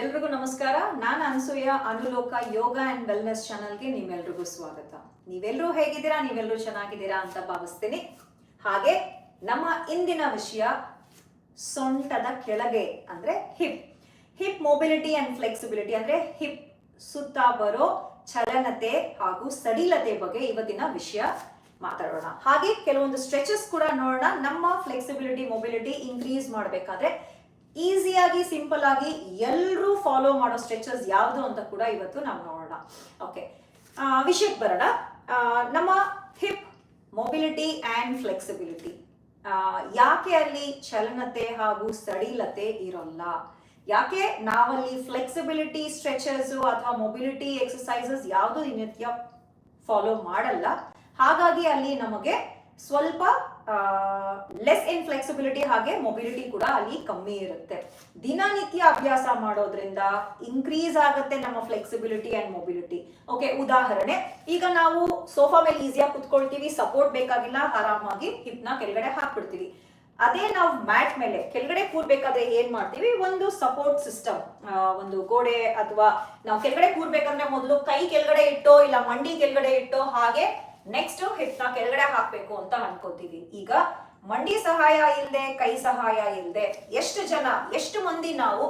ಎಲ್ರಿಗೂ ನಮಸ್ಕಾರ. ನಾನು ಅನಸೂಯ, ಅನುಲೋಕ, ಯೋಗ ಅಂಡ್ ವೆಲ್ನೆಸ್ ಚಾನಲ್ಗೆ ನಿಮ್ಮೆಲ್ರಿಗೂ ಸ್ವಾಗತ. ನೀವೆಲ್ಲರೂ ಹೇಗಿದ್ದೀರಾ? ನೀವೆಲ್ಲರೂ ಚೆನ್ನಾಗಿದ್ದೀರಾ ಅಂತ ಭಾವಿಸ್ತೀನಿ. ಹಾಗೆ ನಮ್ಮ ಇಂದಿನ ವಿಷಯ ಸೊಂಟದ ಕೆಳಗೆ ಅಂದ್ರೆ hip hip mobility and flexibility ಅಂದ್ರೆ ಹಿಪ್ ಸುತ್ತ ಬರೋ ಚಲನತೆ ಹಾಗೂ ಸಡಿಲತೆ ಬಗ್ಗೆ ಇವತ್ತಿನ ವಿಷಯ ಮಾತಾಡೋಣ. ಹಾಗೆ ಕೆಲವೊಂದು ಸ್ಟ್ರೆಚಸ್ ಕೂಡ ನೋಡೋಣ. ನಮ್ಮ ಫ್ಲೆಕ್ಸಿಬಿಲಿಟಿ ಮೊಬಿಲಿಟಿ ಇನ್ಕ್ರೀಸ್ ಮಾಡಬೇಕಾದ್ರೆ ಈಸಿಯಾಗಿ, ಸಿಂಪಲ್ ಆಗಿ ಎಲ್ಲರೂ ಫಾಲೋ ಮಾಡೋ ಸ್ಟ್ರೆಚಸ್ ಯಾವುದು ಅಂತ ಕೂಡ ಇವತ್ತು ನಾವು ನೋಡೋಣ. ಓಕೆ ವಿಷಯಕ್ಕೆ ಬರೋಣ. ನಮ್ಮ ಹಿಪ್ ಮೊಬಿಲಿಟಿ ಆ್ಯಂಡ್ ಫ್ಲೆಕ್ಸಿಬಿಲಿಟಿ ಯಾಕೆ ಅಲ್ಲಿ ಚಲನತೆ ಹಾಗೂ ಸಡಿಲತೆ ಇರೋಲ್ಲ? ಯಾಕೆ ನಾವಲ್ಲಿ ಫ್ಲೆಕ್ಸಿಬಿಲಿಟಿ ಸ್ಟ್ರೆಚಸ್ ಅಥವಾ ಮೊಬಿಲಿಟಿ ಎಕ್ಸಸೈಸಸ್ ಯಾವುದು ದಿನನಿತ್ಯ ಫಾಲೋ ಮಾಡಲ್ಲ? ಹಾಗಾಗಿ ಅಲ್ಲಿ ನಮಗೆ ಸ್ವಲ್ಪ ಲೆಸ್ ಇನ್ ಫ್ಲೆಕ್ಸಿಬಿಲಿಟಿ ಹಾಗೆ ಮೊಬಿಲಿಟಿ ಕೂಡ ಅಲ್ಲಿ ಕಮ್ಮಿ ಇರುತ್ತೆ. ದಿನನಿತ್ಯ ಅಭ್ಯಾಸ ಮಾಡೋದ್ರಿಂದ ಇನ್ಕ್ರೀಸ್ ಆಗುತ್ತೆ ನಮ್ಮ ಫ್ಲೆಕ್ಸಿಬಿಲಿಟಿ ಅಂಡ್ ಮೊಬಿಲಿಟಿ ಓಕೆ ಉದಾಹರಣೆ, ಈಗ ನಾವು ಸೋಫಾ ಮೇಲೆ ಈಸಿಯಾಗಿ ಕುತ್ಕೊಳ್ತೀವಿ ಸಪೋರ್ಟ್ ಬೇಕಾಗಿಲ್ಲ, ಆರಾಮಾಗಿ ಹಿಪ್ನ ಕೆಳಗಡೆ ಹಾಕ್ಬಿಡ್ತೀವಿ. ಅದೇ ನಾವು ಮ್ಯಾಟ್ ಮೇಲೆ, ಕೆಳಗಡೆ ಕೂರ್ಬೇಕಾದ್ರೆ ಏನ್ ಮಾಡ್ತೀವಿ? ಒಂದು ಸಪೋರ್ಟ್ ಸಿಸ್ಟಮ್ ಒಂದು ಗೋಡೆ ಅಥವಾ ನಾವು ಕೆಳಗಡೆ ಕೂರ್ಬೇಕಂದ್ರೆ ಮೊದಲು ಕೈ ಕೆಳಗಡೆ ಇಟ್ಟೋ ಇಲ್ಲ, ಮಂಡಿ ಕೆಳಗಡೆ ಇಟ್ಟೋ ಹಾಗೆ ನೆಕ್ಸ್ಟ್ ಹಿಪ್ನ ಕೆಳಗಡೆ ಹಾಕ್ಬೇಕು ಅಂತ ಅನ್ಕೋತೀವಿ. ಈಗ ಮಂಡಿ ಸಹಾಯ ಇಲ್ಲದೆ ಕೈ ಸಹಾಯ ಇಲ್ಲದೆ ಎಷ್ಟು ಜನ, ಎಷ್ಟು ಮಂದಿ ನಾವು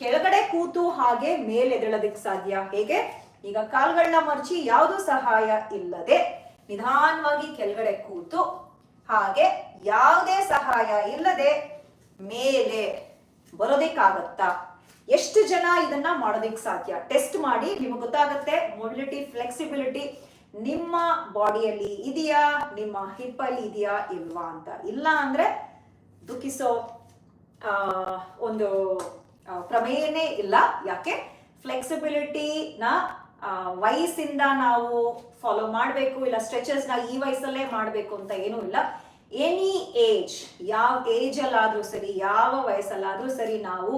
ಕೆಳಗಡೆ ಕೂತು ಹಾಗೆ ಮೇಲೆ ಎದ್ದೇಳೋದಕ್ಕೆ ಸಾಧ್ಯ? ಹೇಗೆ? ಈಗ ಕಾಲ್ಗಳನ್ನ ಮರ್ಚಿ ಯಾವುದು ಸಹಾಯ ಇಲ್ಲದೆ ನಿಧಾನವಾಗಿ ಕೆಳಗಡೆ ಕೂತು ಹಾಗೆ ಯಾವುದೇ ಸಹಾಯ ಇಲ್ಲದೆ ಮೇಲೆ ಬರೋದಿಕ್ಕಾಗತ್ತಾ? ಎಷ್ಟು ಜನ ಇದನ್ನ ಮಾಡೋದಿಕ್ ಸಾಧ್ಯ? ಟೆಸ್ಟ್ ಮಾಡಿ ನಿಮಗೆ ಗೊತ್ತಾಗುತ್ತೆ. ಮೊಬಿಲಿಟಿ ಫ್ಲೆಕ್ಸಿಬಿಲಿಟಿ ನಿಮ್ಮ ಬಾಡಿಯಲ್ಲಿ ಇದೆಯಾ? ನಿಮ್ಮ ಹಿಪ್ ಅಲ್ಲಿ ಇದೆಯಾ ಇಲ್ವಾ ಅಂತ. ಇಲ್ಲ ಅಂದ್ರೆ ದುಃಖಿಸೋ ಒಂದು ಪ್ರಮೇಯನೇ ಇಲ್ಲ. ಯಾಕೆ? ಫ್ಲೆಕ್ಸಿಬಿಲಿಟಿನ ವಯಸ್ಸಿಂದ ನಾವು ಫಾಲೋ ಮಾಡಬೇಕು, ಇಲ್ಲ ಸ್ಟ್ರೆಚಸ್ನ ಈ ವಯಸ್ಸಲ್ಲೇ ಮಾಡಬೇಕು ಅಂತ ಏನೂ ಇಲ್ಲ. ಎನಿ ಏಜ್, ಯಾವ ಏಜ್ ಅಲ್ಲಾದ್ರೂ ಸರಿ, ಯಾವ ವಯಸ್ಸಲ್ಲಾದರೂ ಸರಿ ನಾವು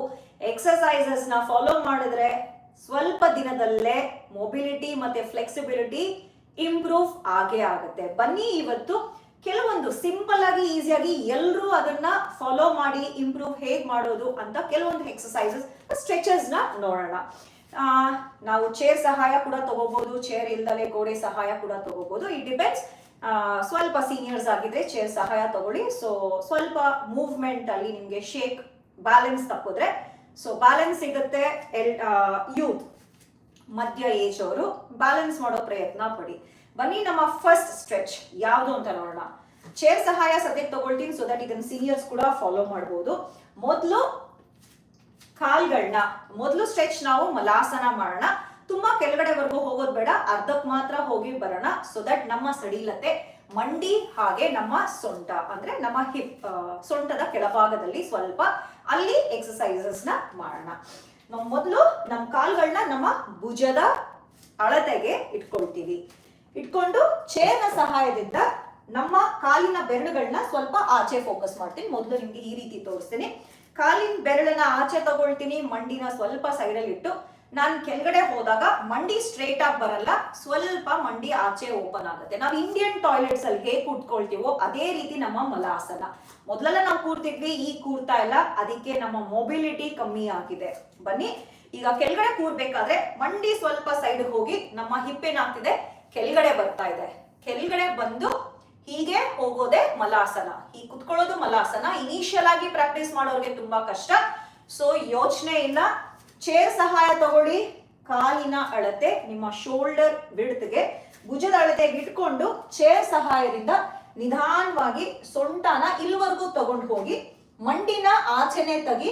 ಎಕ್ಸಸೈಸಸ್ನ ಫಾಲೋ ಮಾಡಿದ್ರೆ ಸ್ವಲ್ಪ ದಿನದಲ್ಲೇ ಮೊಬಿಲಿಟಿ ಮತ್ತೆ ಫ್ಲೆಕ್ಸಿಬಿಲಿಟಿ ಇಂಪ್ರೂವ್ ಆಗೇ ಆಗುತ್ತೆ. ಬನ್ನಿ ಇವತ್ತು ಕೆಲವೊಂದು ಸಿಂಪಲ್ ಆಗಿ ಈಸಿಯಾಗಿ ಎಲ್ಲರೂ ಅದನ್ನ ಫಾಲೋ ಮಾಡಿ ಇಂಪ್ರೂವ್ ಹೇಗ್ ಮಾಡೋದು ಅಂತ ಕೆಲವೊಂದು ಎಕ್ಸಸೈಸಸ್ ಸ್ಟ್ರೆಚಸ್ನ ನೋಡೋಣ. ನಾವು ಚೇರ್ ಸಹಾಯ ಕೂಡ ತಗೋಬಹುದು ಚೇರ್ ಇಲ್ದಲೆ ಗೋಡೆ ಸಹಾಯ ಕೂಡ ತಗೋಬಹುದು ಇಟ್ ಡಿಪೆಂಡ್ಸ್ ಸ್ವಲ್ಪ ಸೀನಿಯರ್ಸ್ ಆಗಿದ್ರೆ ಚೇರ್ ಸಹಾಯ ತಗೊಳ್ಳಿ. ಸೊ ಸ್ವಲ್ಪ ಮೂವ್ಮೆಂಟ್ ಅಲ್ಲಿ ನಿಮ್ಗೆ ಶೇಕ್ ಬ್ಯಾಲೆನ್ಸ್ ತಪ್ಪಿದ್ರೆ. ಸೊ ಬ್ಯಾಲೆನ್ಸ್ ಸಿಗುತ್ತೆ ಎಲ್ ಯೂತ್ ಮಧ್ಯ ಏಜ್ ಅವರು ಬ್ಯಾಲೆನ್ಸ್ ಮಾಡೋ ಪ್ರಯತ್ನ ಪಡಿ. ಬನ್ನಿ ನಮ್ಮ ಫಸ್ಟ್ ಸ್ಟ್ರೆಚ್ ಯಾವುದು ಅಂತ ನೋಡೋಣ. ಚೇರ್ ಸಹಾಯ ಸದ್ಯಕ್ಕೆ ತಗೊಳ್ತೀನಿ ಸೊ ದಟ್ ಇದನ್ನ ಸೀನಿಯರ್ಸ್ ಕೂಡ ಫಾಲೋ ಮಾಡ್ಬೋದು. ಮೊದಲು ಕಾಲ್ಗಳನ್ನ ಮೊದಲು ಸ್ಟ್ರೆಚ್ ನಾವು ಮಲಾಸನ ಮಾಡೋಣ. ತುಂಬಾ ಕೆಳಗಡೆವರೆಗೂ ಹೋಗೋದು ಬೇಡ, ಅರ್ಧಕ್ಕೆ ಮಾತ್ರ ಹೋಗಿ ಬರೋಣ ಸೊ ದಟ್ ನಮ್ಮ ಸಡಿಲತೆ ಮಂಡಿ ಹಾಗೆ ನಮ್ಮ ಸೊಂಟ, ಅಂದ್ರೆ ನಮ್ಮ ಹಿಪ್ ಸೊಂಟದ ಕೆಳಭಾಗದಲ್ಲಿ ಸ್ವಲ್ಪ ಅಲ್ಲಿ ಎಕ್ಸಸೈಸಸ್ನ ಮಾಡೋಣ. ನಾವು ಮೊದಲು ನಮ್ಮ ಕಾಲುಗಳನ್ನ ನಮ್ಮ ಭುಜದ ಅಳತೆಗೆ ಇಟ್ಕೊಳ್ತೀವಿ. ಇಟ್ಕೊಂಡು ಚೇರ್ನ ಸಹಾಯದಿಂದ ನಮ್ಮ ಕಾಲಿನ ಬೆರಳುಗಳನ್ನ ಸ್ವಲ್ಪ ಆಚೆ ಫೋಕಸ್ ಮಾಡ್ತೀನಿ. ಮೊದಲು ನಿಮ್ಗೆ ಈ ರೀತಿ ತೋರಿಸ್ತೀನಿ. ಕಾಲಿನ ಬೆರಳನ್ನ ಆಚೆ ತಗೊಳ್ತೀನಿ, ಮಂಡಿನ ಸ್ವಲ್ಪ ಸೈಡಲ್ಲಿ ಇಟ್ಟು ನಾನು ಕೆಳಗಡೆ ಹೋದಾಗ ಮಂಡಿ ಸ್ಟ್ರೇಟ್ ಆಗಿ ಬರಲ್ಲ, ಸ್ವಲ್ಪ ಮಂಡಿ ಆಚೆ ಓಪನ್ ಆಗುತ್ತೆ. ನಾವು ಇಂಡಿಯನ್ ಟಾಯ್ಲೆಟ್ಸ್ ಅಲ್ಲಿ ಹೇಗೆ ಕೂತ್ಕೊಳ್ತೀವೋ ಅದೇ ರೀತಿ ನಮ್ಮ ಮಲಾಸನ. ಮೊದಲೆಲ್ಲ ನಾವು ಕೂರ್ತಿದ್ವಿ, ಈಗ ಕೂರ್ತಾ ಇಲ್ಲ, ಅದಕ್ಕೆ ನಮ್ಮ ಮೊಬಿಲಿಟಿ ಕಮ್ಮಿ ಆಗಿದೆ. ಬನ್ನಿ, ಈಗ ಕೆಳಗಡೆ ಕೂರ್ಬೇಕಾದ್ರೆ ಮಂಡಿ ಸ್ವಲ್ಪ ಸೈಡ್ ಹೋಗಿ ನಮ್ಮ ಹಿಪ್ ಏನಾಗ್ತಿದೆ? ಕೆಳಗಡೆ ಬರ್ತಾ ಇದೆ. ಕೆಳಗಡೆ ಬಂದು ಹೀಗೆ ಹೋಗೋದೇ ಮಲಾಸನ. ಈ ಕುತ್ಕೊಳ್ಳೋದು ಮಲಾಸನ. ಇನಿಷಿಯಲ್ ಆಗಿ ಪ್ರಾಕ್ಟೀಸ್ ಮಾಡೋರಿಗೆ ತುಂಬಾ ಕಷ್ಟ. ಸೊ ಯೋಚನೆ ಇಲ್ಲ ಚೇರ್ ಸಹಾಯ ತಗೊಳ್ಳಿ. ಕಾಲಿನ ಅಳತೆ ನಿಮ್ಮ ಶೋಲ್ಡರ್ ವಿಡ್ತ್ಗೆ ಭುಜದ ಅಳತೆಗೆ ಇಟ್ಕೊಂಡು ಚೇರ್ ಸಹಾಯದಿಂದ ನಿಧಾನವಾಗಿ ಸೊಂಟನ ಇಲ್ಲಿವರೆಗೂ ತಗೊಂಡು ಹೋಗಿ ಮಂಡಿನ ಆಚೆನೆ ತಗಿ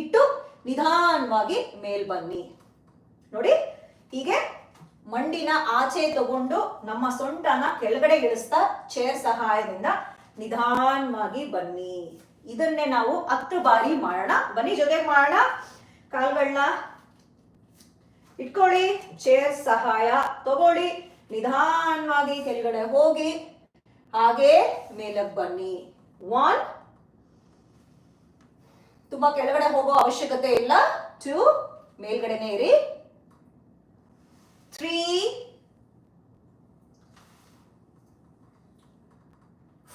ಇಟ್ಟು ನಿಧಾನವಾಗಿ ಮೇಲ್ ಬನ್ನಿ. ನೋಡಿ, ಹೀಗೆ ಮಂಡಿನ ಆಚೆ ತಗೊಂಡು ನಮ್ಮ ಸೊಂಟನ ಕೆಳಗಡೆ ಇಳಿಸ್ತಾ ಚೇರ್ ಸಹಾಯದಿಂದ ನಿಧಾನವಾಗಿ ಬನ್ನಿ. ಇದನ್ನೇ ನಾವು ಹತ್ತು ಬಾರಿ ಮಾಡೋಣ. ಬನ್ನಿ, ಜೊತೆಗೆ ಮಾಡೋಣ. ಕಾಲ್ಗಳನ್ನ ಇಟ್ಕೊಳ್ಳಿ ಚೇರ್ ಸಹಾಯ ತಗೊಳ್ಳಿ, ನಿಧಾನವಾಗಿ ಕೆಳಗಡೆ ಹೋಗಿ, ಹಾಗೆ ಮೇಲಕ್ಕೆ ಬನ್ನಿ. ಒನ್ ತುಂಬಾ ಕೆಳಗಡೆ ಹೋಗೋ ಅವಶ್ಯಕತೆ ಇಲ್ಲ. ಟೂ ಮೇಲ್ಗಡೆನೆ ಇರಿ. ತ್ರೀ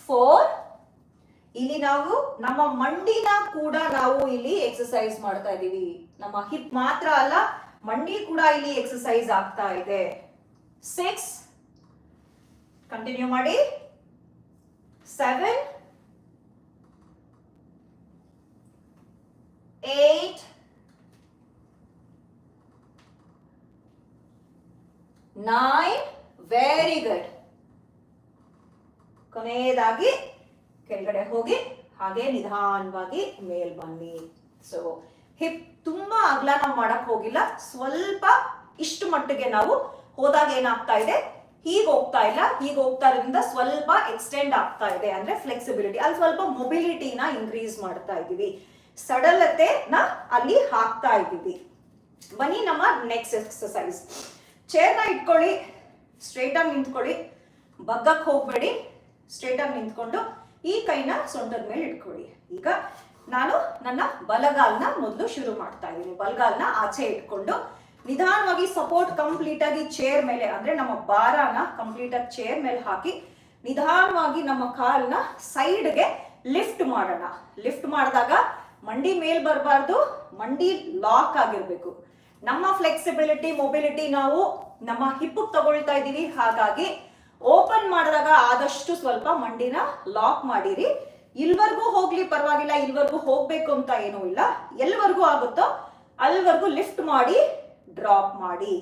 ಫೋರ್ ಇಲ್ಲಿ ನಾವು ನಮ್ಮ ಮಂಡಿನ ಕೂಡ ನಾವು ಇಲ್ಲಿ ಎಕ್ಸಸೈಸ್ ಮಾಡ್ತಾ ಇದ್ದೀವಿ. ನಮ್ಮ ಹಿಪ್ ಮಾತ್ರ ಅಲ್ಲ, ಮಂಡಿ ಕೂಡ ಇಲ್ಲಿ ಎಕ್ಸಸೈಸ್ ಆಗ್ತಾ ಇದೆ. ಸಿಕ್ಸ್ ಕಂಟಿನ್ಯೂ ಮಾಡಿ. Seven eight nine very good ಕೊನೆಯದಾಗಿ ಕೆಳಗಡೆ ಹೋಗಿ ಹಾಗೆ ನಿಧಾನವಾಗಿ ಮೇಲ್ ಬನ್ನಿ. ಸೊ ಹಿಪ್ ತುಂಬಾ ಅಗ್ಲ ನಾವು ಮಾಡಕ್ ಹೋಗಿಲ್ಲ. ಸ್ವಲ್ಪ ಇಷ್ಟು ಮಟ್ಟಿಗೆ ನಾವು ಹೋದಾಗ ಏನಾಗ್ತಾ ಇದೆ? ಹೀಗೆ ಹೋಗ್ತಾ ಇಲ್ಲ. ಹೀಗೆ ಹೋಗ್ತಾ ಇರೋದ್ರಿಂದ ಸ್ವಲ್ಪ ಎಕ್ಸ್ಟೆಂಡ್ ಆಗ್ತಾ ಇದೆ ಅಂದ್ರೆ ಫ್ಲೆಕ್ಸಿಬಿಲಿಟಿ ಅಲ್ಲಿ ಸ್ವಲ್ಪ ಮೊಬಿಲಿಟಿನ ಇನ್ಕ್ರೀಸ್ ಮಾಡ್ತಾ ಇದೀವಿ ಸಡಲತೆನ ಅಲ್ಲಿ ಹಾಕ್ತಾ ಇದ್ದೀವಿ. ಬನ್ನಿ ನಮ್ಮ ನೆಕ್ಸ್ಟ್ ಎಕ್ಸಸೈಸ್ ಚೇರ್ನ ಇಟ್ಕೊಳ್ಳಿ. ಸ್ಟ್ರೈಟ್ ಆಗಿ ನಿಂತ್ಕೊಳ್ಳಿ. ಬಗ್ಗಕ್ಕೆ ಹೋಗ್ಬೇಡಿ. ಸ್ಟ್ರೈಟ್ ಆಗಿ ನಿಂತ್ಕೊಂಡು ಈ ಕೈನ ಸೊಂಟದ ಮೇಲೆ ಇಟ್ಕೊಳ್ಳಿ. ಈಗ ನಾನು ನನ್ನ ಬಲಗಾಲ್ನ ಮೊದಲು ಶುರು ಮಾಡ್ತಾ ಇದ್ದೀನಿ. ಬಲಗಾಲ್ನ ಆಚೆ ಇಟ್ಕೊಂಡು ನಿಧಾನವಾಗಿ ಸಪೋರ್ಟ್ ಕಂಪ್ಲೀಟ್ ಆಗಿ ಚೇರ್ ಮೇಲೆ, ಅಂದ್ರೆ ನಮ್ಮ ಭಾರನ ಕಂಪ್ಲೀಟ್ ಆಗಿ ಚೇರ್ ಮೇಲೆ ಹಾಕಿ ನಿಧಾನವಾಗಿ ನಮ್ಮ ಕಾಲ್ನ ಸೈಡ್ಗೆ ಲಿಫ್ಟ್ ಮಾಡೋಣ. ಲಿಫ್ಟ್ ಮಾಡಿದಾಗ ಮಂಡಿ ಮೇಲ್ ಬರಬಾರ್ದು, ಮಂಡಿ ಲಾಕ್ ಆಗಿರ್ಬೇಕು. ನಮ್ಮ ಫ್ಲೆಕ್ಸಿಬಿಲಿಟಿ ಮೊಬಿಲಿಟಿ ನಾವು ನಮ್ಮ ಹಿಪ್ ತಗೊಳ್ತಾ ಇದ್ದೀವಿ. ಹಾಗಾಗಿ ಓಪನ್ ಮಾಡಿದಾಗ ಆದಷ್ಟು ಸ್ವಲ್ಪ ಮಂಡಿನ ಲಾಕ್ ಮಾಡಿರಿ. ಇಲ್ವರೆಗೂ ಹೋಗ್ಲಿ, ಪರವಾಗಿಲ್ಲ, ಇಲ್ವರೆಗೂ ಹೋಗ್ಬೇಕು ಅಂತ ಏನೂ ಇಲ್ಲ. ಎಲ್ವರೆಗೂ ಆಗುತ್ತೋ ಅಲ್ವರೆಗೂ ಲಿಫ್ಟ್ ಮಾಡಿ ಡ್ರಾಪ್ ಮಾಡಿ.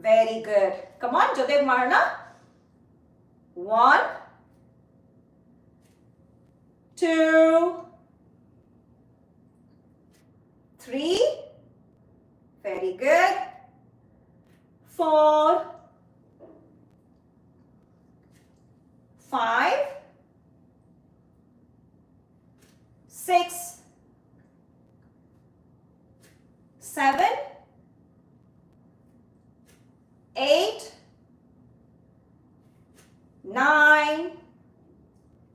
ವೆರಿ ಗುಡ್ ಕಮಾನ್ ಜೊತೆಗೆ ಮಾಡೋಣ. One two three very good four five, six, seven, eight, nine.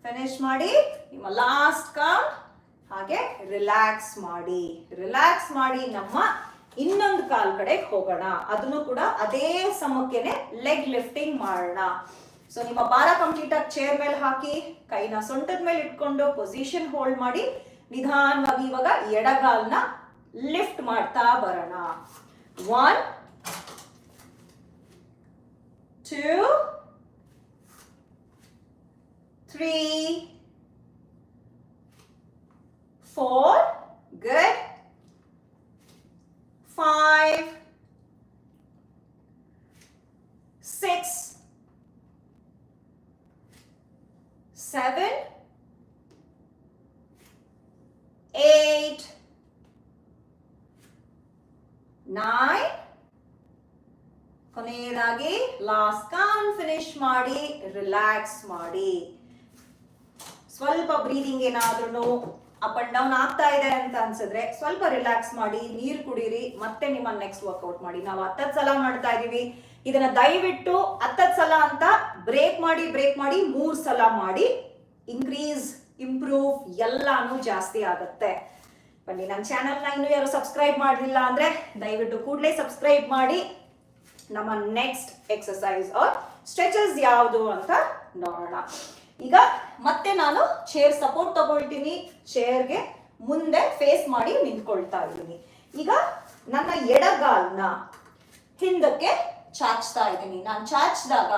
Finish ಮಾಡಿ. ನಿಮ್ಮ ಲಾಸ್ಟ್ ಕೌಂಟ್ ಹಾಗೆ ರಿಲ್ಯಾಕ್ಸ್ ಮಾಡಿ. ರಿಲ್ಯಾಕ್ಸ್ ಮಾಡಿ ನಮ್ಮ ಇನ್ನೊಂದು ಕಾಲ್ ಕಡೆ ಹೋಗೋಣ. ಅದನ್ನು ಕೂಡ ಅದೇ ಸಮಕ್ಕೆನೆ ಲೆಗ್ ಲಿಫ್ಟಿಂಗ್ ಮಾಡೋಣ. ಸೊ ನಿಮ್ಮ ಭಾರ ಕಂಪ್ಲೀಟ್ ಆಗಿ ಚೇರ್ ಮೇಲೆ ಹಾಕಿ, ಕೈನ ಸೊಂಟದ ಮೇಲೆ ಇಟ್ಕೊಂಡು ಪೊಸಿಷನ್ ಹೋಲ್ಡ್ ಮಾಡಿ, ನಿಧಾನವಾಗಿ ಇವಾಗ ಎಡಗಾಲ್ನ ಲಿಫ್ಟ್ ಮಾಡ್ತಾ ಬರೋಣ. One two three four good five six seven, eight, nine. ಕೊನೆಯದಾಗಿ ಲಾಸ್ಟ್ ಕೌಂಟ್ ಫಿನಿಶ್ ಮಾಡಿ ರಿಲ್ಯಾಕ್ಸ್ ಮಾಡಿ. ಸ್ವಲ್ಪ ಬ್ರೀದಿಂಗ್ ಏನಾದ್ರೂ ಅಪ್ ಅಂಡ್ ಡೌನ್ ಆಗ್ತಾ ಇದೆ ಅಂತ ಅನ್ಸಿದ್ರೆ ಸ್ವಲ್ಪ ರಿಲ್ಯಾಕ್ಸ್ ಮಾಡಿ, ನೀರು ಕುಡೀರಿ, ಮತ್ತೆ ನಿಮ್ಮ ನೆಕ್ಸ್ಟ್ ವರ್ಕೌಟ್ ಮಾಡಿ. ನಾವು ಹತ್ತತ್ತು ಸಲ ಮಾಡ್ತಾ ಇದೀವಿ. ಇದನ್ನ ದಯವಿಟ್ಟು ಹತ್ತತ್ತು ಸಲ ಅಂತ ಬ್ರೇಕ್ ಮಾಡಿ ಬ್ರೇಕ್ ಮಾಡಿ, ಮೂರ್ ಸಲ ಮಾಡಿ ಇನ್ಕ್ರೀಸ್ ಇಂಪ್ರೂವ್ ಎಲ್ಲಾನು ಜಾಸ್ತಿ ಆಗುತ್ತೆ. ಬನ್ನಿ ನನ್ನ ಚಾನಲ್ನ ಇನ್ನೂ ಯಾರು ಸಬ್ಸ್ಕ್ರೈಬ್ ಮಾಡಲಿಲ್ಲ ಅಂದ್ರೆ ದಯವಿಟ್ಟು ಕೂಡಲೇ ಸಬ್ಸ್ಕ್ರೈಬ್ ಮಾಡಿ. ನಮ್ಮ ನೆಕ್ಸ್ಟ್ ಎಕ್ಸಸೈಸ್ ಆರ್ ಸ್ಟ್ರೆಚಸ್ ಯಾವುದು ಅಂತ ನೋಡೋಣ. ಈಗ ಮತ್ತೆ ನಾನು ಚೇರ್ ಸಪೋರ್ಟ್ ತಗೊಳ್ತೀನಿ. ಚೇರ್ಗೆ ಮುಂದೆ ಫೇಸ್ ಮಾಡಿ ನಿಂತ್ಕೊಳ್ತಾ ಇದ್ದೀನಿ. ಈಗ ನನ್ನ ಎಡಗಾಲ್ನ ಹಿಂದಕ್ಕೆ ಚಾಚ್ತಾ ಇದ್ದೀನಿ. ನಾನು ಚಾಚಿದಾಗ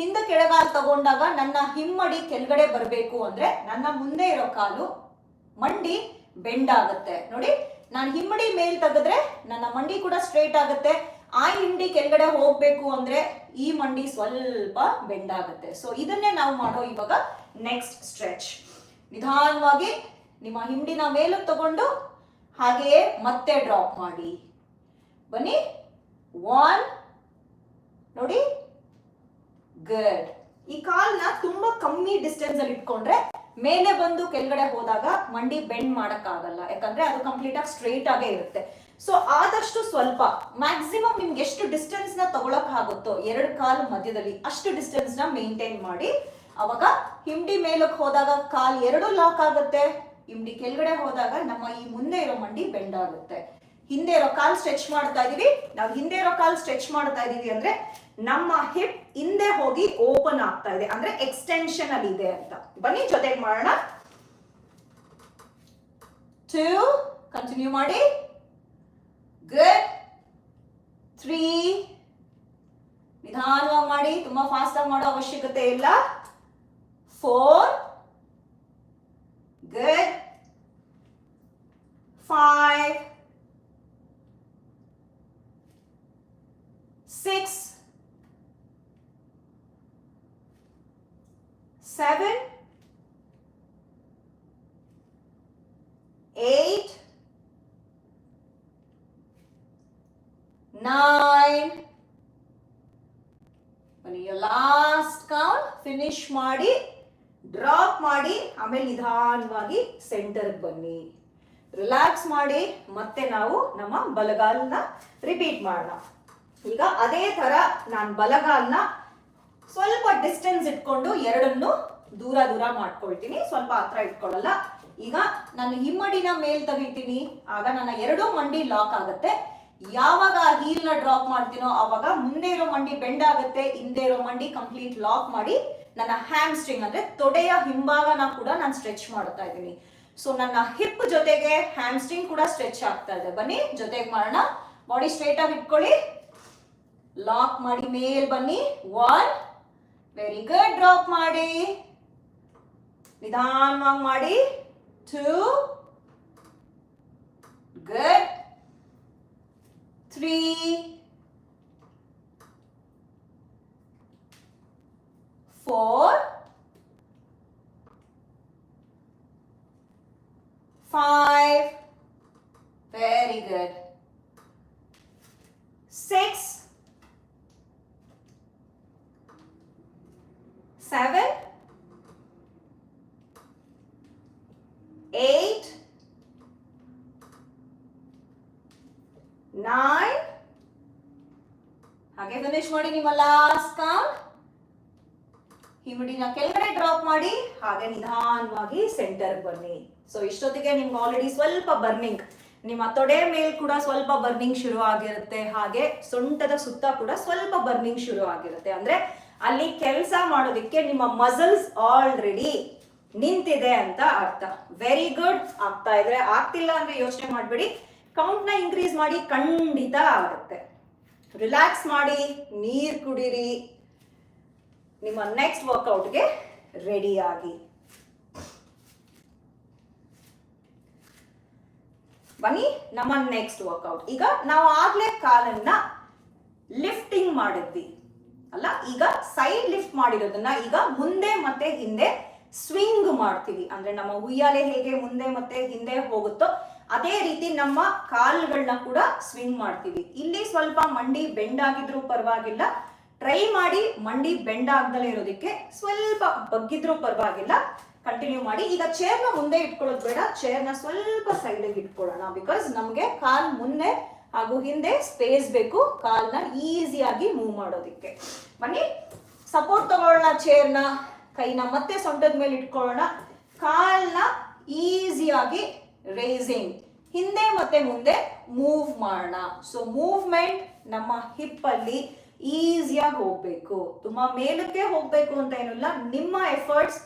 ಹಿಂದಕ್ಕೆ ಎಡಗಾಲ್ ತಗೊಂಡಾಗ ನನ್ನ ಹಿಮ್ಮಡಿ ಕೆಳಗಡೆ ಬರಬೇಕು ಅಂದ್ರೆ ನನ್ನ ಮುಂದೆ ಇರೋ ಕಾಲು ಮಂಡಿ ಬೆಂಡ್ ಆಗುತ್ತೆ. ನೋಡಿ, ನಾನು ಹಿಮ್ಮಡಿ ಮೇಲ್ ತೆಗೆದ್ರೆ ನನ್ನ ಮಂಡಿ ಕೂಡ ಸ್ಟ್ರೈಟ್ ಆಗುತ್ತೆ. ಆ ಹಿಂಡಿ ಕೆಳಗಡೆ ಹೋಗ್ಬೇಕು ಅಂದ್ರೆ ಈ ಮಂಡಿ ಸ್ವಲ್ಪ ಬೆಂಡ್ ಆಗುತ್ತೆ ಸೊ ಇದನ್ನೇ ನಾವು ಮಾಡೋ ಇವಾಗ ನೆಕ್ಸ್ಟ್ ಸ್ಟ್ರೆಚ್ ನಿಧಾನವಾಗಿ ನಿಮ್ಮ ಹಿಂಡಿನ ಮೇಲೆ ತಗೊಂಡು ಹಾಗೆಯೇ ಮತ್ತೆ ಡ್ರಾಪ್ ಮಾಡಿ. ಬನ್ನಿ. ಒನ್ ನೋಡಿ. ಗುಡ್ ಈ ಕಾಲ್ನ ತುಂಬಾ ಕಮ್ಮಿ ಡಿಸ್ಟೆನ್ಸ್ ಅಲ್ಲಿ ಇಟ್ಕೊಂಡ್ರೆ ಮೇಲೆ ಬಂದು ಕೆಳಗಡೆ ಹೋದಾಗ ಮಂಡಿ ಬೆಂಡ್ ಮಾಡಕ್ಕಾಗಲ್ಲ. ಯಾಕಂದ್ರೆ ಅದು ಕಂಪ್ಲೀಟ್ ಆಗಿ ಸ್ಟ್ರೈಟ್ ಆಗೇ ಇರುತ್ತೆ. ಸೊ ಆದಷ್ಟು ಸ್ವಲ್ಪ. ಮ್ಯಾಕ್ಸಿಮಮ್ ನಿಮ್ಗೆ ಎಷ್ಟು ಡಿಸ್ಟೆನ್ಸ್ನ ತಗೊಳಕ್ ಆಗುತ್ತೋ ಎರಡು ಕಾಲು ಮಧ್ಯದಲ್ಲಿ ಅಷ್ಟು ಡಿಸ್ಟೆನ್ಸ್ನ ಮೇಂಟೈನ್ ಮಾಡಿ. ಅವಾಗ ಹಿಂಡಿ ಮೇಲಕ್ಕೆ ಹೋದಾಗ ಕಾಲ್ ಎರಡು ಲಾಕ್ ಆಗುತ್ತೆ. ಹಿಂಡಿ ಕೆಳಗಡೆ ಹೋದಾಗ ನಮ್ಮ ಈ ಮುಂದೆ ಇರೋ ಮಂಡಿ ಬೆಂಡ್ ಆಗುತ್ತೆ. ಹಿಂದೆ ಇರೋ ಕಾಲ್ ಸ್ಟ್ರೆಚ್ ಮಾಡ್ತಾ ಇದೀವಿ. ನಾವು ಹಿಂದೆ ಇರೋ ಕಾಲ್ ಸ್ಟ್ರೆಚ್ ಮಾಡ್ತಾ ಇದೀವಿ ಅಂದ್ರೆ ನಮ್ಮ ಹಿಪ್ ಹಿಂದೆ ಹೋಗಿ ಓಪನ್ ಆಗ್ತಾ ಇದೆ. ಅಂದ್ರೆ ಎಕ್ಸ್ಟೆನ್ಷನ್ ಅಲ್ಲಿ ಇದೆ ಅಂತ. ಬನ್ನಿ, ಜೊತೆಗೆ ಮಾಡೋಣ. ಟೂ ಕಂಟಿನ್ಯೂ ಮಾಡಿ. ಗುಡ್ ತ್ರೀ ನಿಧಾನವಾಗಿ ಮಾಡಿ ತುಂಬಾ ಫಾಸ್ಟ್ ಆಗಿ ಮಾಡೋ ಅವಶ್ಯಕತೆ ಇಲ್ಲ. Four good five six seven, eight, ಬನ್ನಿ ಲಾಸ್ಟ್ ಕೌಂಟ್ ಫಿನಿಶ್ ಮಾಡಿ ಡ್ರಾಪ್ ಮಾಡಿ, ಆಮೇಲೆ ನಿಧಾನವಾಗಿ ಸೆಂಟರ್ಗೆ ಬನ್ನಿ. ರಿಲ್ಯಾಕ್ಸ್ ಮಾಡಿ, ಮತ್ತೆ ನಾವು ನಮ್ಮ ಬಲಗಾಲನ್ನ ರಿಪೀಟ್ ಮಾಡೋಣ. ಈಗ ಅದೇ ತರ ನಾನು ಬಲಗಾಲನ್ನ ಸ್ವಲ್ಪ ಡಿಸ್ಟೆನ್ಸ್ ಇಟ್ಕೊಂಡು ಎರಡನ್ನು ದೂರ ದೂರ ಮಾಡ್ಕೊಳ್ತೀನಿ. ಸ್ವಲ್ಪ ಹತ್ರ ಇಟ್ಕೊಳ್ಳಲ್ಲ. ಈಗ ನಾನು ಹಿಮ್ಮಡಿನ ಮೇಲ್ ತೆಗಿತೀನಿ. ಆಗ ನನ್ನ ಎರಡೂ ಮಂಡಿ ಲಾಕ್ ಆಗುತ್ತೆ. ಯಾವಾಗ ಹೀಲ್ನ ಡ್ರಾಪ್ ಮಾಡ್ತೀನೋ ಅವಾಗ ಮುಂದೆ ಇರೋ ಮಂಡಿ ಬೆಂಡ್ ಆಗುತ್ತೆ, ಹಿಂದೆ ಇರೋ ಮಂಡಿ ಕಂಪ್ಲೀಟ್ ಲಾಕ್ ಮಾಡಿ ನನ್ನ ಹ್ಯಾಂಡ್ ಸ್ಟ್ರಿಂಗ್ ಅಂದ್ರೆ ತೊಡೆಯ ಹಿಂಭಾಗನ ಕೂಡ ನಾನು ಸ್ಟ್ರೆಚ್ ಮಾಡ್ತಾ ಇದ್ದೀನಿ. ಸೊ ನನ್ನ ಹಿಪ್ ಜೊತೆಗೆ ಹ್ಯಾಂಡ್ ಸ್ಟ್ರಿಂಗ್ ಕೂಡ ಸ್ಟ್ರೆಚ್ ಆಗ್ತಾ ಇದೆ. ಬನ್ನಿ, ಜೊತೆಗೆ ಮಾಡೋಣ. ಬಾಡಿ ಸ್ಟ್ರೈಟ್ ಆಗಿ ಇಟ್ಕೊಳ್ಳಿ. ಲಾಕ್ ಮಾಡಿ ಮೇಲ್ ಬನ್ನಿ. ಒನ್ ವೆರಿ ಗುಡ್ ಡ್ರಾಪ್ ಮಾಡಿ. ನಿಧಾನವಾಗಿ ಮಾಡಿ. Two good three, four, five. Very good. Six, seven, eight. Nine. ಹಾಗೆ ಫಿನಿಶ್ ಮಾಡಿ ನಿಮ್ಮ ಲಾಸ್ಟ್ ಕೌಂಟ್ ಹಿಮಿಡಿನ ಕೆಳಗಡೆ ಡ್ರಾಪ್ ಮಾಡಿ, ಹಾಗೆ ನಿಧಾನವಾಗಿ ಸೆಂಟರ್ ಬನ್ನಿ. ಸೊ ಇಷ್ಟೊತ್ತಿಗೆ ನಿಮ್ಗೆ ಆಲ್ರೆಡಿ ಸ್ವಲ್ಪ ಬರ್ನಿಂಗ್ ನಿಮ್ಮ ತೊಡೆ ಮೇಲ್ ಕೂಡ ಸ್ವಲ್ಪ ಬರ್ನಿಂಗ್ ಶುರು ಆಗಿರುತ್ತೆ. ಹಾಗೆ ಸೊಂಟದ ಸುತ್ತ ಕೂಡ ಸ್ವಲ್ಪ ಬರ್ನಿಂಗ್ ಶುರು ಆಗಿರುತ್ತೆ. ಅಂದ್ರೆ ಅಲ್ಲಿ ಕೆಲಸ ಮಾಡೋದಕ್ಕೆ ನಿಮ್ಮ ಮಸಲ್ಸ್ ಆಲ್ರೆಡಿ ನಿಂತಿದೆ ಅಂತ ಅರ್ಥ. ವೆರಿ ಗುಡ್ ಆಗ್ತಾ ಇದ್ರೆ, ಆಗ್ತಿಲ್ಲ ಅಂದ್ರೆ ಯೋಚನೆ ಮಾಡಬೇಡಿ. ಕೌಂಟ್ನ ಇನ್ಕ್ರೀಸ್ ಮಾಡಿ ಖಂಡಿತ ಆಗುತ್ತೆ. ರಿಲ್ಯಾಕ್ಸ್ ಮಾಡಿ, ನೀರು ಕುಡೀರಿ. ನಿಮ್ಮ ನೆಕ್ಸ್ಟ್ ವರ್ಕೌಟ್ಗೆ ರೆಡಿ ಆಗಿ. ಬನ್ನಿ, ನಮ್ಮ ನೆಕ್ಸ್ಟ್ ವರ್ಕೌಟ್ ಈಗ ನಾವು ಆಗ್ಲೇ ಕಾಲನ್ನ ಲಿಫ್ಟಿಂಗ್ ಮಾಡಿದ್ವಿ. ಅಲ್ಲ, ಈಗ ಸೈಡ್ ಲಿಫ್ಟ್ ಮಾಡಿರೋದನ್ನ ಈಗ ಮುಂದೆ ಮತ್ತೆ ಹಿಂದೆ ಸ್ವಿಂಗ್ ಮಾಡ್ತೀವಿ. ಅಂದ್ರೆ ನಮ್ಮ ಉಯ್ಯಾಲೆ ಹೇಗೆ ಮುಂದೆ ಮತ್ತೆ ಹಿಂದೆ ಹೋಗುತ್ತೋ ಅದೇ ರೀತಿ ನಮ್ಮ ಕಾಲ್ಗಳನ್ನ ಕೂಡ ಸ್ವಿಂಗ್ ಮಾಡ್ತೀವಿ. ಇಲ್ಲಿ ಸ್ವಲ್ಪ ಮಂಡಿ ಬೆಂಡ್ ಆಗಿದ್ರೂ ಪರವಾಗಿಲ್ಲ. ಟ್ರೈ ಮಾಡಿ ಮಂಡಿ ಬೆಂಡ್ ಆಗ್ದಲೇ ಇರೋದಕ್ಕೆ ಸ್ವಲ್ಪ ಬಗ್ಗಿದ್ರೂ ಪರವಾಗಿಲ್ಲ. ಕಂಟಿನ್ಯೂ ಮಾಡಿ. ಈಗ ಚೇರ್ನ ಮುಂದೆ ಇಟ್ಕೊಳ್ಳೋದು ಬೇಡ. ಚೇರ್ನ ಸ್ವಲ್ಪ ಸೈಡಿಗೆ ಇಟ್ಕೊಳ್ಳೋಣ. ಬಿಕಾಸ್ ನಮಗೆ ಕಾಲ್ ಮುಂದೆ ಹಾಗೂ ಹಿಂದೆ ಸ್ಪೇಸ್ ಬೇಕು. ಕಾಲ್ನ ಈಸಿಯಾಗಿ ಮೂವ್ ಮಾಡೋದಕ್ಕೆ. ಬನ್ನಿ. ಸಪೋರ್ಟ್ ತಗೊಳ್ಳೋಣ ಚೇರ್ನ ಕೈನ ಮತ್ತೆ ಸೊಂಟದ ಮೇಲೆ ಇಟ್ಕೊಳ್ಳೋಣ. ಕಾಲ್ನ ಈಸಿಯಾಗಿ ರೇಸಿಂಗ್ ಹಿಂದೆ ಮತ್ತೆ ಮುಂದೆ ಮೂವ್ ಮಾಡೋಣ. ಸೊ ಮೂವ್ಮೆಂಟ್ ನಮ್ಮ ಹಿಪ್ ಅಲ್ಲಿ ಈಸಿಯಾಗಿ ಹೋಗ್ಬೇಕು. ತುಂಬಾ ಮೇಲಕ್ಕೆ ಹೋಗ್ಬೇಕು ಅಂತ ಏನಿಲ್ಲ, ನಿಮ್ಮ ಎಫರ್ಟ್ಸ್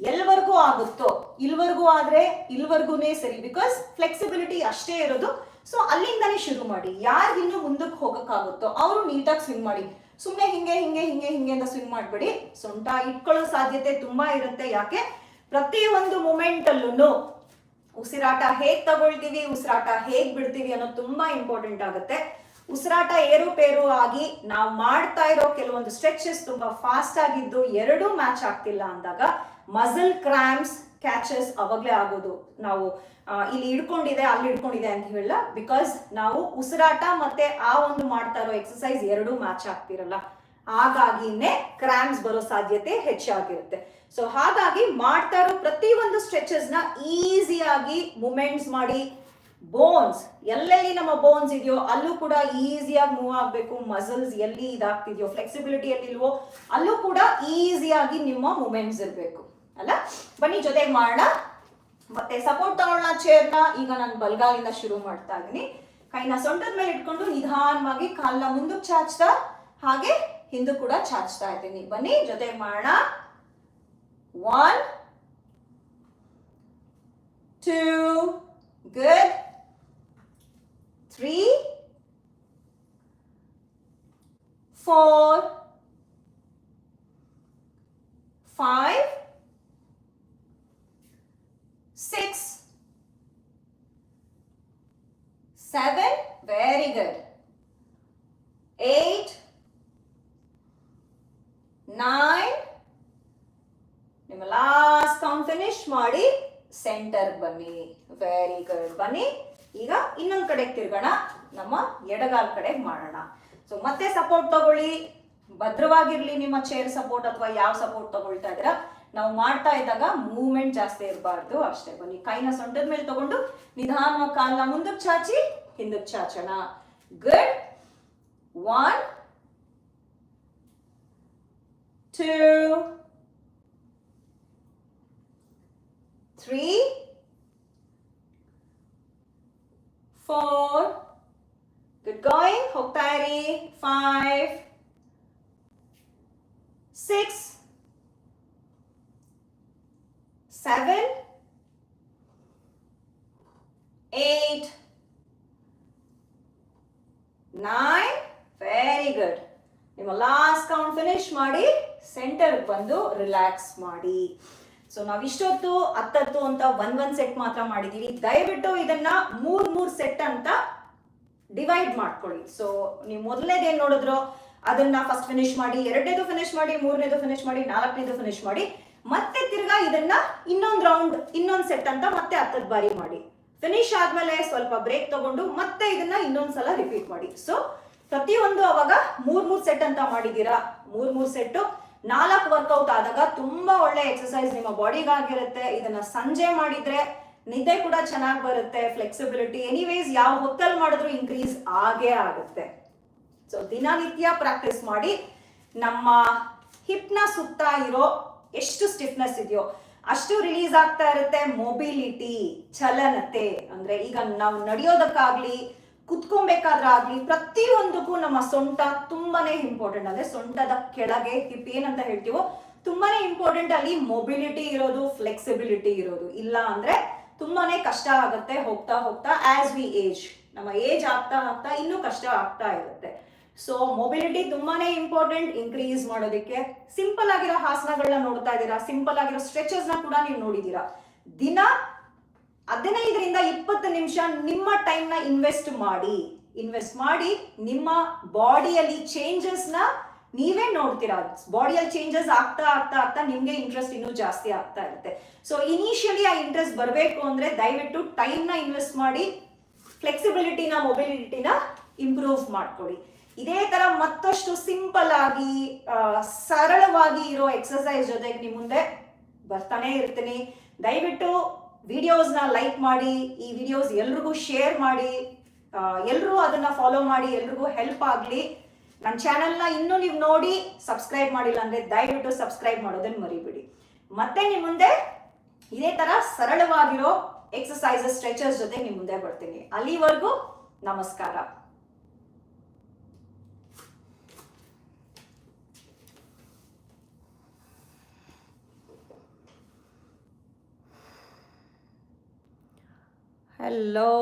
ಎಲ್ವರೆಗೂ ಆಗುತ್ತೋ, ಇಲ್ವರೆಗೂ ಆದ್ರೆ ಇಲ್ವರೆಗೂನೇ ಸರಿ. ಬಿಕಾಸ್ ಫ್ಲೆಕ್ಸಿಬಿಲಿಟಿ ಅಷ್ಟೇ ಇರೋದು. ಸೊ ಅಲ್ಲಿಂದಾನೇ ಶುರು ಮಾಡಿ. ಯಾರು ಇನ್ನು ಮುಂದಕ್ಕೆ ಹೋಗಕ್ಕಾಗುತ್ತೋ, ಅವರು ನೀಟಾಗಿ ಸ್ವಿಂಗ್ ಮಾಡಿ. ಸುಮ್ಮನೆ ಹಿಂಗೆ ಹಿಂಗೆ ಹಿಂಗೆ ಹಿಂಗೆ ಅಂತ ಸ್ವಿಂಗ್ ಮಾಡಬೇಡಿ. ಸೊಂಟ ಇಟ್ಕೊಳ್ಳೋ ಸಾಧ್ಯತೆ ತುಂಬಾ ಇರುತ್ತೆ. ಯಾಕೆ? ಪ್ರತಿಯೊಂದು ಮೂಮೆಂಟ್ ಅಲ್ಲೂ ಉಸಿರಾಟ ಹೇಗ್ ತಗೊಳ್ತೀವಿ, ಉಸಿರಾಟ ಹೇಗ್ ಬಿಡ್ತೀವಿ ಅನ್ನೋದು ತುಂಬಾ ಇಂಪಾರ್ಟೆಂಟ್ ಆಗುತ್ತೆ. ಉಸಿರಾಟ ಏರುಪೇರು ಆಗಿ ನಾವು ಮಾಡ್ತಾ ಇರೋ ಕೆಲವೊಂದು ಸ್ಟ್ರೆಚಸ್ ತುಂಬಾ ಫಾಸ್ಟ್ ಆಗಿದ್ದು ಎರಡೂ ಮ್ಯಾಚ್ ಆಗ್ತಿಲ್ಲ ಅಂದಾಗ ಮಸಲ್ ಕ್ರಾಂಪ್ಸ್ ಕ್ಯಾಚಸ್ ಅವಾಗ್ಲೇ ಆಗೋದು. ನಾವು ಇಲ್ಲಿ ಇಡ್ಕೊಂಡಿದೆ ಅಲ್ಲಿ ಹಿಡ್ಕೊಂಡಿದೆ ಅಂತ ಹೇಳಲ್ಲ ಬಿಕಾಸ್ ನಾವು ಉಸಿರಾಟ ಮತ್ತೆ ಆ ಒಂದು ಮಾಡ್ತಾ ಇರೋ ಎಕ್ಸಸೈಸ್ ಎರಡೂ ಮ್ಯಾಚ್ ಆಗ್ತಿರಲ್ಲ. ಹಾಗಾಗಿನೇ ಕ್ರಾಮ್ಸ್ ಬರೋ ಸಾಧ್ಯತೆ ಹೆಚ್ಚಾಗಿರುತ್ತೆ. ಸೊ ಹಾಗಾಗಿ ಮಾಡ್ತಾ ಇರೋ ಪ್ರತಿಯೊಂದು ಸ್ಟ್ರೆಚಸ್ನ ಈಸಿಯಾಗಿ ಮೂಮೆಂಟ್ಸ್ ಮಾಡಿ ಬೋನ್ಸ್ ಎಲ್ಲೆಲ್ಲಿ ನಮ್ಮ ಬೋನ್ಸ್ ಇದೆಯೋ ಅಲ್ಲೂ ಕೂಡ ಈಸಿಯಾಗಿ ಮೂವ್ ಆಗಬೇಕು ಮಸಲ್ಸ್ ಎಲ್ಲಿ ಇದಾಗ್ತಿದೆಯೋ ಫ್ಲೆಕ್ಸಿಬಿಲಿಟಿ ಎಲ್ಲಿಲ್ವೋ ಅಲ್ಲೂ ಕೂಡ ಈಸಿಯಾಗಿ ನಿಮ್ಮ ಮೂಮೆಂಟ್ಸ್ ಇರಬೇಕು. ಅಲ್ಲ? ಬನ್ನಿ, ಜೊತೆಗೆ ಮಾಡೋಣ. ಮತ್ತೆ ಸಪೋರ್ಟ್ ತಗೊಳ್ಳೋಣ ಚೇರ್ನ ಈಗ ನಾನು ಬಲ್ಗಾಲಿಂದ ಶುರು ಮಾಡ್ತಾ ಇದ್ದೀನಿ ಕೈನ ಸೊಂಟದ ಮೇಲೆ ಇಟ್ಕೊಂಡು ನಿಧಾನವಾಗಿ ಕಾಲ್ನ ಮುಂದಕ್ಕೆ ಚಾಚ್ತಾ, ಹಾಗೆ ಹಿಂದೂ ಕೂಡ ಚಾಚ್ತಾ ಇದ್ದೀನಿ ಬನ್ನಿ ಜೊತೆಗೆ ಮಾಡೋಣ one two Good. Three, four, five, six, seven. Very good. Eight, nine. ನಿಮ್ಮ ಲಾಸ್ಟ್ ಕೌಂಟ್ ಫಿನಿಶ್ ಮಾಡಿ ಸೆಂಟರ್ ಬನ್ನಿ ವೆರಿ ಗುಡ್ ಬನ್ನಿ ಈಗ ಇನ್ನೊಂದ್ ಕಡೆಗೆ ತಿರ್ಗೋಣ ನಮ್ಮ ಎಡಗಾಲ್ ಕಡೆಗೆ ಮಾಡೋಣ. ಸೊ ಮತ್ತೆ ಸಪೋರ್ಟ್ ತಗೊಳ್ಳಿ. ಭದ್ರವಾಗಿರ್ಲಿ ನಿಮ್ಮ ಚೇರ್ ಸಪೋರ್ಟ್ ಅಥವಾ ಯಾವ ಸಪೋರ್ಟ್ ತಗೊಳ್ತಾ ಇದ್ರ ನಾವು ಮಾಡ್ತಾ ಇದ್ದಾಗ ಮೂವ್ಮೆಂಟ್ ಜಾಸ್ತಿ ಇರಬಾರ್ದು. ಅಷ್ಟೇ ಬನ್ನಿ. ಕೈನ ಸೊಂಟದ ಮೇಲೆ ತಗೊಂಡು ನಿಧಾನವಾಗಿ ಕಾಲ ಮುಂದಕ್ಕೆ ಚಾಚಿ ಹಿಂದಕ್ಕೆ ಚಾಚೋಣ. Good one two three, four, good going, ಹೋಗ್ತಾ ಇರಿ, five, six, seven, eight, nine, very good. ನಿಮ್ಮ ಲಾಸ್ಟ್ ಕೌಂಟ್ ಫಿನಿಶ್ ಮಾಡಿ ಸೆಂಟರ್ ಬಂದು ರಿಲ್ಯಾಕ್ಸ್ ಮಾಡಿ. ಸೊ ನಾವು ಇಷ್ಟೊತ್ತು ಹತ್ತತ್ತು ಅಂತ ಒಂದ್ ಒಂದ್ ಸೆಟ್ ಮಾತ್ರ ಮಾಡಿದೀವಿ. ದಯವಿಟ್ಟು ಇದನ್ನ ಮೂರ್ ಮೂರ್ ಸೆಟ್ ಅಂತ ಡಿವೈಡ್ ಮಾಡ್ಕೊಳ್ಳಿ. ಸೊ ನೀವು ಮೊದಲನೇದು ಏನ್ ನೋಡಿದ್ರು ಅದನ್ನ ಫಸ್ಟ್ ಫಿನಿಶ್ ಮಾಡಿ, ಎರಡನೇದು ಫಿನಿಶ್ ಮಾಡಿ, ಮೂರನೇದು ಫಿನಿಶ್ ಮಾಡಿ, ನಾಲ್ಕನೇದು ಫಿನಿಶ್ ಮಾಡಿ, ಮತ್ತೆ ತಿರ್ಗಾ ಇದನ್ನ ಇನ್ನೊಂದು ರೌಂಡ್ ಇನ್ನೊಂದು ಸೆಟ್ ಅಂತ ಮತ್ತೆ ಹತ್ತದ್ ಬಾರಿ ಮಾಡಿ. ಫಿನಿಶ್ ಆದ್ಮೇಲೆ ಸ್ವಲ್ಪ ಬ್ರೇಕ್ ತಗೊಂಡು ಮತ್ತೆ ಇದನ್ನ ಇನ್ನೊಂದ್ಸಲ ರಿಪೀಟ್ ಮಾಡಿ. ಸೊ ಪ್ರತಿಯೊಂದು ಅವಾಗ ಮೂರ್ ಮೂರ್ ಸೆಟ್ ಅಂತ ಮಾಡಿದೀರಾ? ಮೂರ್ ಮೂರ್ ಸೆಟ್ ನಾಲ್ಕು ವರ್ಕೌಟ್ ಆದಾಗ ತುಂಬಾ ಒಳ್ಳೆ ಎಕ್ಸಸೈಸ್ ನಿಮ್ಮ ಬಾಡಿಗಾಗಿರುತ್ತೆ ಇದನ್ನ ಸಂಜೆ ಮಾಡಿದ್ರೆ ನಿದ್ದೆ ಕೂಡ ಚೆನ್ನಾಗಿ ಬರುತ್ತೆ ಫ್ಲೆಕ್ಸಿಬಿಲಿಟಿ ಎನಿವೇಸ್ ಯಾವ ಹೊತ್ತಲ್ಲಿ ಮಾಡಿದ್ರು ಇನ್ಕ್ರೀಸ್ ಆಗೇ ಆಗುತ್ತೆ. ಸೊ ದಿನನಿತ್ಯ ಪ್ರಾಕ್ಟೀಸ್ ಮಾಡಿ ನಮ್ಮ ಹಿಪ್ನ ಸುತ್ತ ಇರೋ ಎಷ್ಟು ಸ್ಟಿಫ್ನೆಸ್ ಇದೆಯೋ ಅಷ್ಟು ರಿಲೀಸ್ ಆಗ್ತಾ ಇರುತ್ತೆ. ಮೊಬಿಲಿಟಿ ಚಲನತೆ. ಅಂದ್ರೆ ಈಗ ನಾವು ನಡೆಯೋದಕ್ಕಾಗ್ಲಿ, ಕುತ್ಕೊಬೇಕಾದ್ರಾಗ್ಲಿ ಪ್ರತಿಯೊಂದಕ್ಕೂ ನಮ್ಮ ಸೊಂಟ ತುಂಬಾನೇ ಇಂಪಾರ್ಟೆಂಟ್ ಅಂದ್ರೆ ಸೊಂಟದ ಕೆಳಗೆ ಹಿಪ್ ಏನಂತ ಹೇಳ್ತೀವೋ, ತುಂಬಾನೇ ಇಂಪಾರ್ಟೆಂಟ್ ಅಲ್ಲಿ ಮೊಬಿಲಿಟಿ ಇರೋದು ಫ್ಲೆಕ್ಸಿಬಿಲಿಟಿ ಇರೋದು. ಇಲ್ಲ ಅಂದ್ರೆ ತುಂಬಾನೇ ಕಷ್ಟ ಆಗುತ್ತೆ, ಹೋಗ್ತಾ ಹೋಗ್ತಾ ಆಸ್ ವಿ ಏಜ್ ನಮ್ಮ ಏಜ್ ಆಗ್ತಾ ಆಗ್ತಾ ಇನ್ನೂ ಕಷ್ಟ ಆಗ್ತಾ ಇರುತ್ತೆ. ಸೊ ಮೊಬಿಲಿಟಿ ತುಂಬಾನೇ ಇಂಪಾರ್ಟೆಂಟ್ ಇನ್ಕ್ರೀಸ್ ಮಾಡೋದಕ್ಕೆ ಸಿಂಪಲ್ ಆಗಿರೋ ಹಾಸನಗಳನ್ನ ನೋಡ್ತಾ ಇದ್ದೀರಾ? ಸಿಂಪಲ್ ಆಗಿರೋ ಸ್ಟ್ರೆಚಸ್ನ ಕೂಡ ನೀವು ನೋಡಿದೀರಾ ದಿನ ಹದಿನೈದರಿಂದ ಇಪ್ಪತ್ತು ನಿಮಿಷ ನಿಮ್ಮ ಟೈಮ್ನ ಇನ್ವೆಸ್ಟ್ ಮಾಡಿ. ಇನ್ವೆಸ್ಟ್ ಮಾಡಿ ನಿಮ್ಮ ಬಾಡಿಯಲ್ಲಿ ಚೇಂಜಸ್ನ ನೀವೇ ನೋಡ್ತೀರಾ? ಬಾಡಿಯಲ್ಲಿ ಚೇಂಜಸ್ ಆಗ್ತಾ ಆಗ್ತಾ ಆಗ್ತಾ ನಿಮ್ಗೆ ಇಂಟ್ರೆಸ್ಟ್ ಇನ್ನೂ ಜಾಸ್ತಿ ಆಗ್ತಾ ಇರುತ್ತೆ. ಸೊ ಇನಿಷಿಯಲಿ ಆ ಇಂಟ್ರೆಸ್ಟ್ ಬರಬೇಕು ಅಂದ್ರೆ ದಯವಿಟ್ಟು ಟೈಮ್ನ ಇನ್ವೆಸ್ಟ್ ಮಾಡಿ ಫ್ಲೆಕ್ಸಿಬಿಲಿಟಿನ ಮೊಬಿಲಿಟಿನ ಇಂಪ್ರೂವ್ ಮಾಡ್ಕೊಳ್ಳಿ ಇದೇ ತರ ಮತ್ತಷ್ಟು ಸಿಂಪಲ್ ಆಗಿ ಸರಳವಾಗಿ ಇರೋ ಎಕ್ಸಸೈಸ್ ಜೊತೆಗೆ ನಿಮ್ಮ ಮುಂದೆ ಬರ್ತಾನೆ ಇರ್ತೀನಿ. ದಯವಿಟ್ಟು ವಿಡಿಯೋಸ್ನ ಲೈಕ್ ಮಾಡಿ, ಈ ವಿಡಿಯೋಸ್ ಎಲ್ರಿಗೂ ಶೇರ್ ಮಾಡಿ ಎಲ್ಲರೂ ಅದನ್ನ ಫಾಲೋ ಮಾಡಿ, ಎಲ್ರಿಗೂ ಹೆಲ್ಪ್ ಆಗಲಿ. ನನ್ನ ಚಾನೆಲ್ನ ಇನ್ನೂ ನೀವು ನೋಡಿ ಸಬ್ಸ್ಕ್ರೈಬ್ ಮಾಡಿಲ್ಲ ಅಂದ್ರೆ ದಯವಿಟ್ಟು ಸಬ್ಸ್ಕ್ರೈಬ್ ಮಾಡೋದನ್ನ ಮರಿಬೇಡಿ. ಮತ್ತೆ ನಿಮ್ಮ ಮುಂದೆ ಇದೇ ತರ ಸರಳವಾಗಿರೋ ಎಕ್ಸಸೈಸಸ್ ಸ್ಟ್ರೆಚರ್ಸ್ ಜೊತೆ ನಿಮ್ಮ ಮುಂದೆ ಬರ್ತೀನಿ. ಅಲ್ಲಿವರೆಗೂ ನಮಸ್ಕಾರ. ಹಲೋ